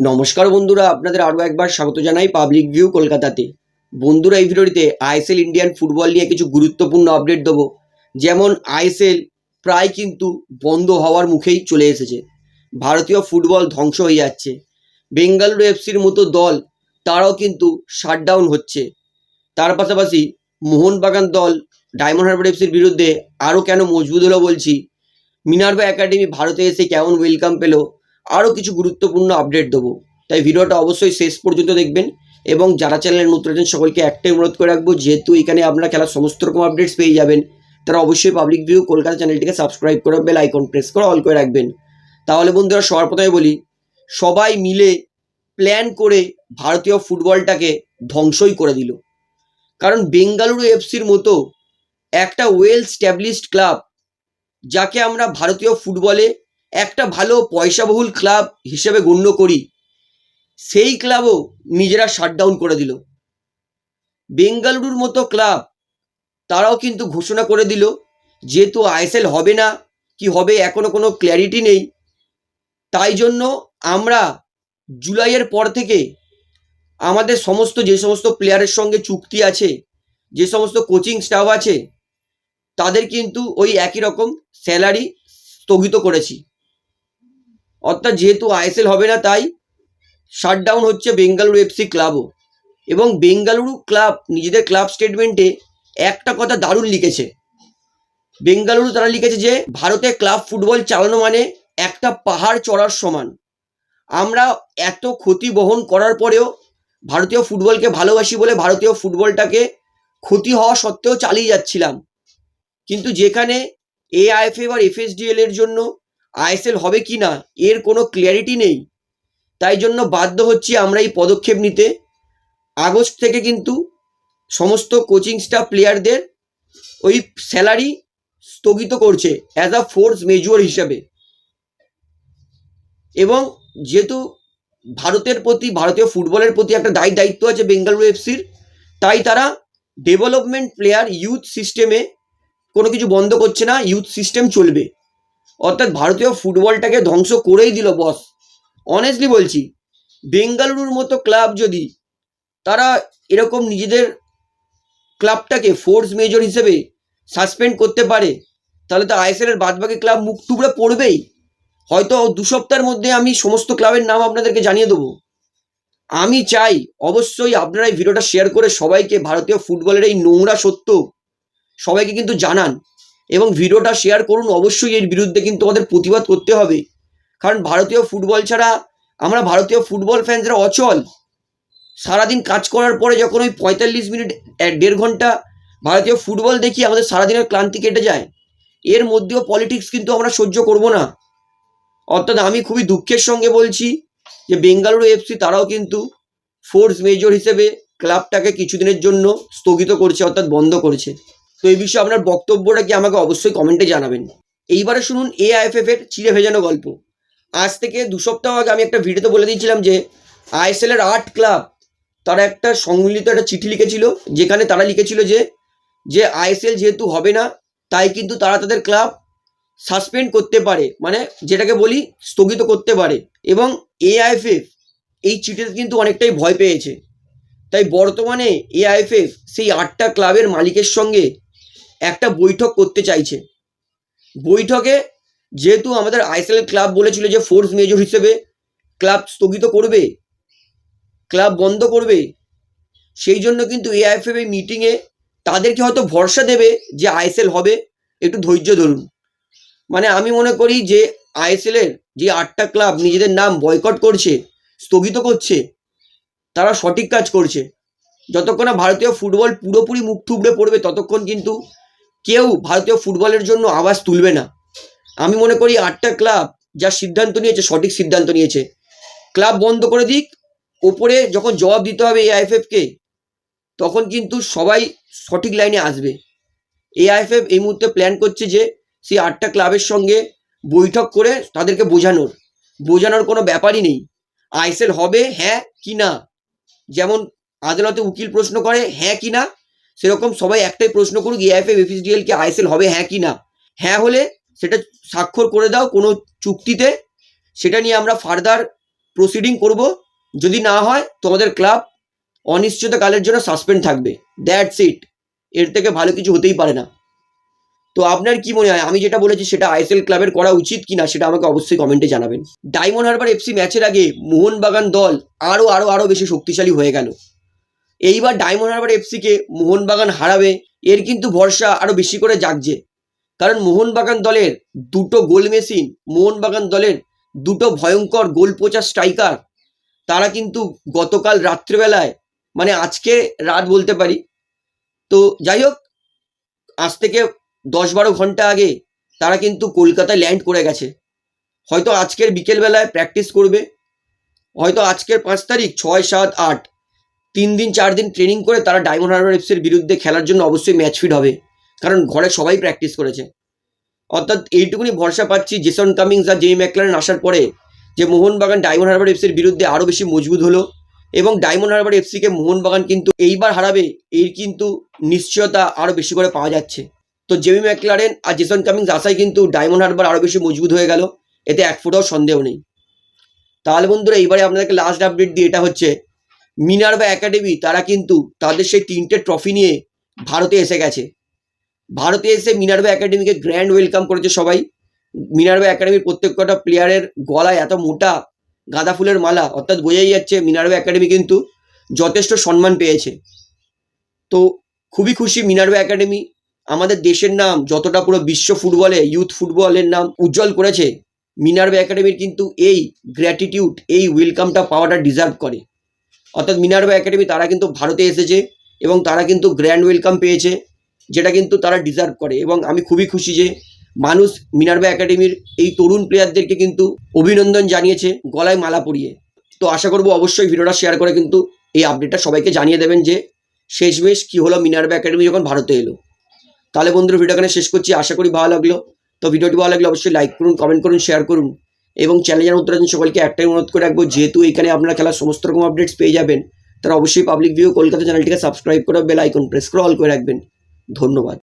নমস্কার বন্ধুরা, আপনাদের আরও একবার স্বাগত জানাই পাবলিক ভিউ কলকাতাতে। বন্ধুরা, এই ভিডিওটিতে আইএসএল ইন্ডিয়ান ফুটবল নিয়ে কিছু গুরুত্বপূর্ণ আপডেট দেবো। যেমন আইএসএল প্রায় কিন্তু বন্ধ হওয়ার মুখেই চলে এসেছে। ভারতীয় ফুটবল ধ্বংস হয়ে যাচ্ছে। বেঙ্গালুরু এফসির মতো দল, তারাও কিন্তু শাটডাউন হচ্ছে। তার পাশাপাশি মোহনবাগান দল ডায়মন্ড হারবার এফসির বিরুদ্ধে আরও কেন মজবুত হলো বলছি? মিনার্ভা একাডেমি ভারতে এসে কেমন ওয়েলকাম পেল? আরও কিছু গুরুত্বপূর্ণ আপডেট দেবো। তাই ভিডিওটা অবশ্যই শেষ পর্যন্ত দেখবেন এবং যারা চ্যানেলে নতুন আছেন, সকলকে একটাই অনুরোধ করে রাখব, যেহেতু এখানে আপনারা খেলার সমস্ত রকম আপডেটস পেয়ে যাবেন, তারা অবশ্যই পাবলিক ভিউ কলকাতা চ্যানেলটিকে সাবস্ক্রাইব করে বেল আইকন প্রেস করে অল করে রাখবেন। তাহলে বন্ধুরা, সবার প্রথমে বলি, সবাই মিলে প্ল্যান করে ভারতীয় ফুটবলটাকে ধ্বংসই করে দিল। কারণ বেঙ্গালুরু এফসির মতো একটা ওয়েল স্ট্যাবলিশড ক্লাব যাকে আমরা ভারতীয় ফুটবলে একটা ভালো পয়সাবহুল ক্লাব হিসেবে গণ্য করি। সেই ক্লাবও নিজেরা শাটডাউন করে দিল। বেঙ্গালুরুর মতো ক্লাব তারাও কিন্তু ঘোষণা করে দিল যেহেতু আইএসএল হবে না, কি হবে এখনও কোনো ক্ল্যারিটি নেই। তাই জন্য আমরা জুলাইয়ের পর থেকে আমাদের সমস্ত, যে সমস্ত প্লেয়ারের সঙ্গে চুক্তি আছে, যে সমস্ত কোচিং স্টাফ আছে, তাদের কিন্তু ওই একই রকম স্যালারি স্থগিত করেছি। অর্থাৎ যেহেতু আইএসএল হবে না, তাই শাটডাউন হচ্ছে বেঙ্গালুরু এফসি ক্লাবও এবং বেঙ্গালুরু ক্লাব নিজেদের ক্লাব স্টেটমেন্টে একটা কথা দারুণ লিখেছে। বেঙ্গালুরু তারা লিখেছে যে ভারতে ক্লাব ফুটবল চালানো মানে একটা পাহাড় চড়ার সমান। আমরা এত ক্ষতি বহন করার পরেও ভারতীয় ফুটবলকে ভালোবাসি বলে ভারতীয় ফুটবলটাকে ক্ষতি হওয়া সত্ত্বেও চালিয়ে যাচ্ছিলাম। কিন্তু যেখানে এআইএফএ বা এফএসডিএল এর জন্য আইএসএল হবে কি না, এর কোনো ক্লিয়ারিটি নেই। তাই জন্য বাধ্য হচ্ছি আমরা এই পদক্ষেপ নিতে। আগস্ট থেকে কিন্তু সমস্ত কোচিং স্টাফ প্লেয়ারদের ওই স্যালারি স্থগিত করছে অ্যাজ আ ফোর্স মেজুয়ার হিসাবে। এবং যেহেতু ভারতের প্রতি, ভারতীয় ফুটবলের প্রতি একটা দায়ী দায়িত্ব আছে বেঙ্গালুরু এফসির, তাই তারা ডেভেলপমেন্ট প্লেয়ার ইউথ সিস্টেমে কোনো কিছু বন্ধ করছে না ইউথ সিস্টেম চলবে। অর্থাৎ ভারতীয় ফুটবলটাকে ধ্বংস করেই দিল বস। অনেস্টলি বলছি বেঙ্গালুরুর মতো ক্লাব যদি তারা এরকম নিজেদের ক্লাবটাকে ফোর্স মেজর হিসেবে সাসপেন্ড করতে পারে, তাহলে তো আইএসএল এর বাদবাকি ক্লাব মুখ টুকরে পড়বেই। হয়তো দু সপ্তাহের মধ্যে আমি সমস্ত ক্লাবের নাম আপনাদেরকে জানিয়ে দেবো। আমি চাই, অবশ্যই আপনারা এই ভিডিওটা শেয়ার করে সবাইকে ভারতীয় ফুটবলের এই নোংরা সত্য সবাইকে কিন্তু জানান। এবং ভিডিওটা শেয়ার করুন, অবশ্যই এর বিরুদ্ধে কিন্তু আমাদের প্রতিবাদ করতে হবে। কারণ ভারতীয় ফুটবল ছাড়া, আমরা ভারতীয় ফুটবল ফ্যান্সরা অচল। সারাদিন কাজ করার পরে যখন ওই পঁয়তাল্লিশ মিনিট দেড় ঘণ্টা ভারতীয় ফুটবল দেখি, আমাদের সারাদিনের ক্লান্তি কেটে যায়। এর মধ্যেও পলিটিক্স কিন্তু আমরা সহ্য করব না। অর্থাৎ আমি খুবই দুঃখের সঙ্গে বলছি যে বেঙ্গালুরু এফসি তারাও কিন্তু ফোর্স মেজর হিসেবে ক্লাবটাকে কিছুদিনের জন্য স্থগিত করছে, অর্থাৎ বন্ধ করছে। এই বিষয়ে আপনার বক্তব্যটা কি আমাকে অবশ্যই কমেন্টে জানাবেন। এইবারে শুনুন এআইএফএফ এর চিড়ে ভেজানো গল্প। আজ থেকে দু সপ্তাহ আগে আমি একটা ভিডিওতে বলে দিয়েছিলাম যে আইএসএল এর আট ক্লাব, তারা একটা সম্মিলিত একটা চিঠি লিখেছিল, যেখানে তারা লিখেছিল যে যে আইএসএল যেহেতু হবে না, তাই কিন্তু তারা তাদের ক্লাব সাসপেন্ড করতে পারে মানে যেটাকে বলি স্থগিত করতে পারে। এবং এআইএফএফ এই চিঠিতে কিন্তু অনেকটাই ভয় পেয়েছে। তাই বর্তমানে এআইএফএফ সেই আটটা ক্লাবের মালিকের সঙ্গে একটা বৈঠক করতে চাইছে। বৈঠকে যেহেতু আমাদের আইএসএল ক্লাব বলেছিল যে ফোর্স মেজর হিসেবে ক্লাব স্থগিত করবে, ক্লাব বন্ধ করবে, সেই জন্য কিন্তু এআইএফএফ এই মিটিংয়ে তাদেরকে হয়তো ভরসা দেবে যে আইএসএল হবে, একটু ধৈর্য ধরুন। মানে আমি মনে করি যে আইএসএল এর যে আটটা ক্লাব নিজেদের নাম বয়কট করছে, স্থগিত করছে, তারা সঠিক কাজ করছে। যতক্ষণ না ভারতীয় ফুটবল পুরোপুরি মুখ থুবড়ে পড়বে, ততক্ষণ কিন্তু কেউ ভারতীয় ফুটবলের জন্য আওয়াজ তুলবে না। আমি মনে করি আটটা ক্লাব যা সিদ্ধান্ত নিয়েছে, সঠিক সিদ্ধান্ত নিয়েছে। ক্লাব বন্ধ করে দিক, ওপরে যখন জবাব দিতে হবে এআইএফএফকে, তখন কিন্তু সবাই সঠিক লাইনে আসবে। এআইএফএফ এই মুহূর্তে প্ল্যান করছে যে, সেই আটটা ক্লাবের সঙ্গে বৈঠক করে তাদেরকে বোঝানোর। বোঝানোর কোনো ব্যাপারই নেই। আইএসএল হবে হ্যাঁ কি না? যেমন আদালতে উকিল প্রশ্ন করে হ্যাঁ কি না? সেরকম সবাই একটাই প্রশ্ন করুক এআইএফএফ এফএসডিএল কে আইএসএল হবে হ্যাঁ কি না? হ্যাঁ হলে সেটা স্বাক্ষর করে দাও কোনো চুক্তিতে। সেটা নিয়ে আমরা ফার্দার প্রসিডিং করব। যদি না হয়, তোমাদের ক্লাব অনিশ্চিতকালের জন্য সাসপেন্ড থাকবে। দ্যাটস ইট এর থেকে ভালো কিছু হতেই পারে না। তো আপনার কি মনে হয়? আমি যেটা বলেছি, সেটা আইএসএল ক্লাবের করা উচিত কিনা, সেটা আমাকে অবশ্যই কমেন্টে জানাবেন। ডায়মন্ড হারবার এফসি ম্যাচের আগে মোহনবাগান দল আরও আরও আরও বেশি শক্তিশালী হয়ে গেল। এইবার ডায়মন্ড হারবার এফসিকে মোহনবাগান হারাবে, এর কিন্তু ভরসা আরও বেশি করে জাগছে। কারণ মোহনবাগান দলের দুটো গোল মেশিন, মোহনবাগান দলের দুটো ভয়ঙ্কর গোল পোচা স্ট্রাইকার তারা কিন্তু গতকাল রাত্রিবেলায় মানে আজকে রাত বলতে পারি। তো যাই হোক, আজ থেকে দশ বারো ঘণ্টা আগে তারা কিন্তু কলকাতায় ল্যান্ড করে গেছে। হয়তো আজকের বিকেলবেলায় প্র্যাকটিস করবে, হয়তো আজকের পাঁচ তারিখ, ছয়, সাত, আট তিন দিন, চার দিন ট্রেনিং করে তারা ডায়মন্ড হারবার এফসির বিরুদ্ধে খেলার জন্য অবশ্যই ম্যাচ ফিট হবে। কারণ ঘরে সবাই প্র্যাকটিস করেছে। অর্থাৎ এইটুকুনি ভরসা পাচ্ছি জেসন কামিংস আর জে ম্যাকলারেন আসার পরে যে মোহনবাগান ডায়মন্ড হারবার এফসির বিরুদ্ধে আরও বেশি মজবুত হলো এবং ডায়মন্ড হারবার এফসিকে মোহনবাগান কিন্তু এইবার হারাবে, এর কিন্তু নিশ্চয়তা আরও বেশি করে পাওয়া যাচ্ছে। তো জেমি ম্যাকলারেন আর জেসন কামিংস আসায় কিন্তু ডায়মন্ড হারবার আরও বেশি মজবুত হয়ে গেল, এতে এক ফুটাও সন্দেহ নেই। তাহলে বন্ধুরা, এইবারে আপনাদেরকে লাস্ট আপডেট দিয়ে এটা হচ্ছে মিনার্ভা একাডেমি, তারা কিন্তু তাদের সেই তিনটে ট্রফি নিয়ে ভারতে এসে গেছে। ভারতে এসে মিনার্ভা একাডেমিকে গ্র্যান্ড ওয়েলকাম করেছে সবাই। মিনার্ভা একাডেমির প্রত্যেকটা প্লেয়ারের গলায় এত মোটা গাঁদা ফুলের মালা, অর্থাৎ বোঝাই যাচ্ছে মিনার্ভা একাডেমি কিন্তু যথেষ্ট সম্মান পেয়েছে। তো খুবই খুশি মিনার্ভা একাডেমি। আমাদের দেশের নাম যতটা পুরো বিশ্ব ফুটবলে ইউথ ফুটবলের নাম উজ্জ্বল করেছে মিনার্ভা একাডেমির কিন্তু এই গ্র্যাটিটিউড এই ওয়েলকামটা পাওয়াটা ডিজার্ভ করে। অর্থাৎ মিনার্ভা একাডেমি তারা কিন্তু ভারতে এসেছে এবং তারা কিন্তু গ্র্যান্ড ওয়েলকাম পেয়েছে, যেটা কিন্তু তারা ডিজার্ভ করে। এবং আমি খুবই খুশি যে মানুষ মিনার্ভা একাডেমির এই তরুণ প্লেয়ারদেরকে কিন্তু অভিনন্দন জানিয়েছে, গলায় মালা পরিয়ে। তো আশা করব অবশ্যই ভিডিওটা শেয়ার করে কিন্তু এই আপডেটটা সবাইকে জানিয়ে দেবেন যে শেষমেশ কী হলো মিনার্ভা একাডেমি যখন ভারতে এলো। তাহলে বন্ধুরা ভিডিও এখানে শেষ করছি। আশা করি ভালো লাগল। তো ভিডিওটি ভালো লাগলে অবশ্যই লাইক করুন কমেন্ট করুন শেয়ার করুন। এবং চ্যানেল উত্তর সকলকে একটাই অনুরোধ করে রাখব, যেহেতু এখানে আপনারা খেলার সমস্ত রকম আপডেটস পেয়ে যাবেন, তারা অবশ্যই পাবলিক ভিউ কলকাতা চ্যানেলটিকে সাবস্ক্রাইব করে বেল আইকন প্রেস করে অল করে রাখবেন। ধন্যবাদ।